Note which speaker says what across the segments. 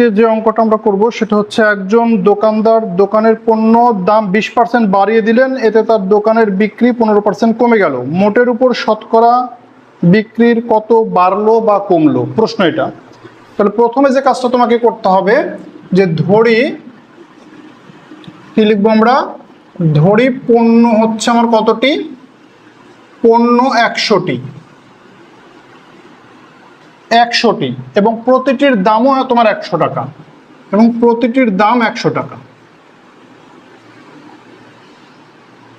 Speaker 1: আজকে যে অঙ্কটা আমরা করব, সেটা হচ্ছে একজন দোকানদার দোকানের পণ্য দাম বিশ পার্সেন্ট বাড়িয়ে দিলেন, এতে তার দোকানের বিক্রি পনেরো পার্সেন্ট কমে গেল। মোটের উপর শতকরা বিক্রির কত বাড়লো বা কমলো? প্রশ্ন এটা। তাহলে প্রথমে যে কাজটা তোমাকে করতে হবে, যে ধরি, কি লিখব আমরা? ধরি পণ্য হচ্ছে আমার কতটি? পণ্য একশোটি। একশোটি এবং প্রতিটির দামও তোমার একশো টাকা এবং প্রতিটির দাম একশো টাকা।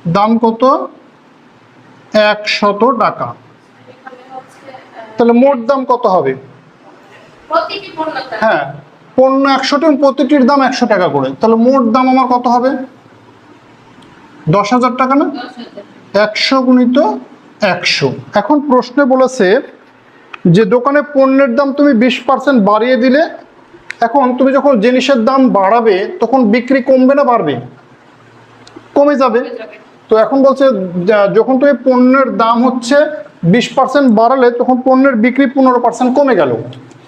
Speaker 1: দাম কত? একশত টাকা। তাহলে মোট দাম কত হবে? হ্যাঁ পণ্য একশোটি এবং প্রতিটির দাম একশো টাকা করে। তাহলে মোট দাম আমার কত হবে? দশ হাজার টাকা না? একশো গুণিত একশো। এখন প্রশ্নে বলেছে যে দোকানে পণ্যের দাম তুমি বিশ পার্সেন্ট বাড়িয়ে দিলে, এখন তুমি যখন জিনিসের দাম বাড়াবে, তখন বিক্রি কমবে না, বাড়বে? কমে যাবে। তো এখন বলছে যখন তুমি পণ্যের দাম হচ্ছে বিশ পার্সেন্ট বাড়ালে, তখন পণ্যের বিক্রি পনেরো পার্সেন্ট কমে গেল।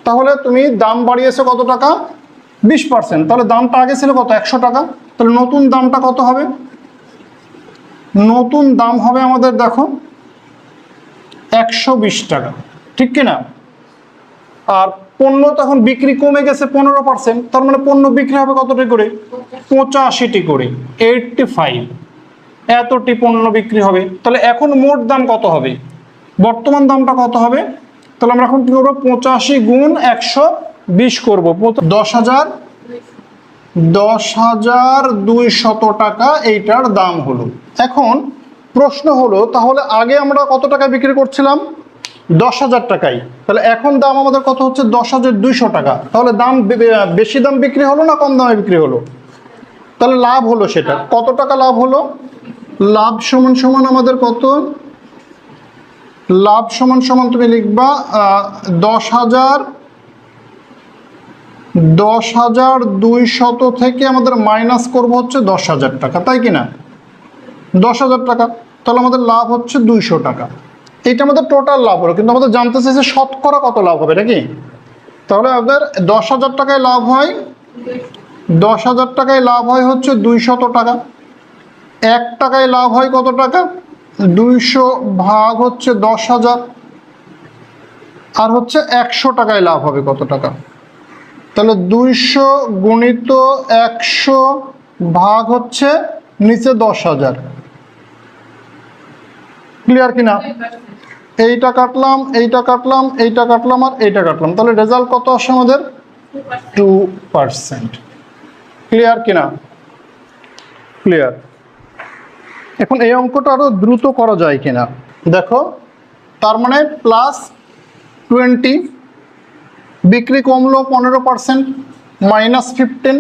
Speaker 1: তাহলে তুমি দাম বাড়িয়েছো কত টাকা? বিশ পার্সেন্ট তাহলে দামটা আগে ছিল কত? একশো টাকা। তাহলে নতুন দামটা কত হবে? নতুন দাম হবে আমাদের, দেখো, একশো বিশ টাকা। ঠিক কিনা? আর পণ্য তখন বিক্রি কমে গেছে পনেরো পার্সেন্ট তার মানে পণ্য বিক্রি হবে কতটি করে? পঁচাশিটি করে এইটটি ফাইভ এতটি পণ্য বিক্রি হবে, তাহলে এখন মোট দাম কত হবে? বর্তমান দামটা কত হবে? তাহলে আমরা এখন কি করব? পঁচাশি গুণ একশো বিশ করব। দশ হাজার দশ হাজার দুইশত টাকা এইটার দাম হলো। এখন প্রশ্ন হলো, তাহলে আগে আমরা কত টাকা বিক্রি করছিলাম? দশ হাজার টাকাই। তাহলে এখন দাম আমাদের কত হচ্ছে? দশ হাজার দুইশো টাকা। তাহলে দাম বেশি দাম বিক্রি হলো না কম দামে বিক্রি হলো? তাহলে লাভ হলো সেটা। কত টাকা লাভ হলো? লাভ সমান সমান আমাদের কত? লাভ সমান সমান তুমি লিখবা দশ হাজার দশ হাজার দুই শত থেকে আমাদের মাইনাস করব হচ্ছে দশ হাজার টাকা। তাই কি না দশ হাজার টাকা। তাহলে আমাদের লাভ হচ্ছে দুইশো টাকা। এইটা আমাদের টোটাল লাভ হলো। কিন্তু আমাদের জানতে চাইছে শতকরা কত লাভ হবে, নাকি? তাহলে আমাদের দশ হাজার টাকায় লাভ হয়, দশ হাজার টাকায় লাভ হয় হচ্ছে দুইশত টাকা। এক টাকায় লাভ হয় কত টাকা? দুইশো ভাগ হচ্ছে দশ হাজার। আর হচ্ছে একশো টাকায় লাভ হবে কত টাকা? তাহলে দুইশো গুণিত একশো ভাগ হচ্ছে নিচে দশ হাজার। ক্লিয়ার কিনা? এইটা কাটলাম এইটা কাটলাম এইটা কাটলাম আর এইটা কাটলাম। তাহলে রেজাল্ট কত আসে আমাদের? টু পার্সেন্ট ক্লিয়ার কিনা ক্লিয়ার এখন এই অঙ্কটা আরও দ্রুত করা যায় কিনা দেখো, তার মানে প্লাস টোয়েন্টি বিক্রি কমলো পনেরো পার্সেন্ট মাইনাস ফিফটিন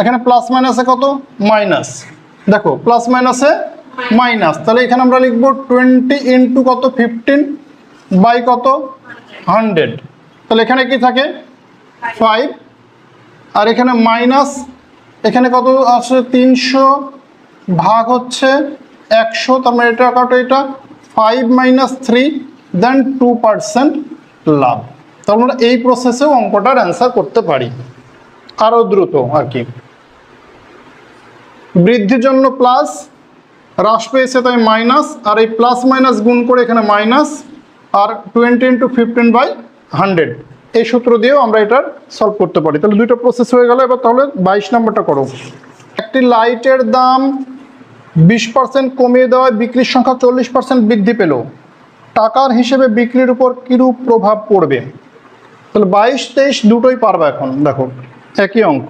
Speaker 1: এখানে প্লাস মাইনাসে কত? মাইনাস দেখো প্লাস মাইনাসে মাইনাস, তাহলে এখানে আমরা লিখব টোয়েন্টি ইন্টু কত? ফিফটিন বাই কত? হান্ড্রেড। তাহলে এখানে কি থাকে? ফাইভ। আর এখানে মাইনাস, এখানে কত আছে? তিনশো ভাগ হচ্ছে একশো, তার মানে এটা কাটো এটা five minus three, then two percent লাভ। তার মানে এই প্রসেসেও অঙ্কটার অ্যান্সার করতে পারি। আরও দ্রুত আর কি। বৃদ্ধির জন্য প্লাস হ্রাস পেয়েছে তাই মাইনাস আর এই প্লাস মাইনাস গুণ করে এখানে minus R twenty into fifteen by hundred এই সূত্র দিয়েও আমরা এটার সলভ করতে পারি। তাহলে দুইটা প্রসেস হয়ে গেল, এবার তাহলে বাইশ নম্বরটা করো। একটি লাইটের দাম বিশ পার্সেন্ট কমিয়ে দেওয়ায় বিক্রির সংখ্যা চল্লিশ পার্সেন্ট বৃদ্ধি পেল। টাকার হিসেবে বিক্রির উপর কিরূপ প্রভাব পড়বে? তাহলে বাইশ তেইশ দুটোই পারবে এখন, দেখো, একই অঙ্ক।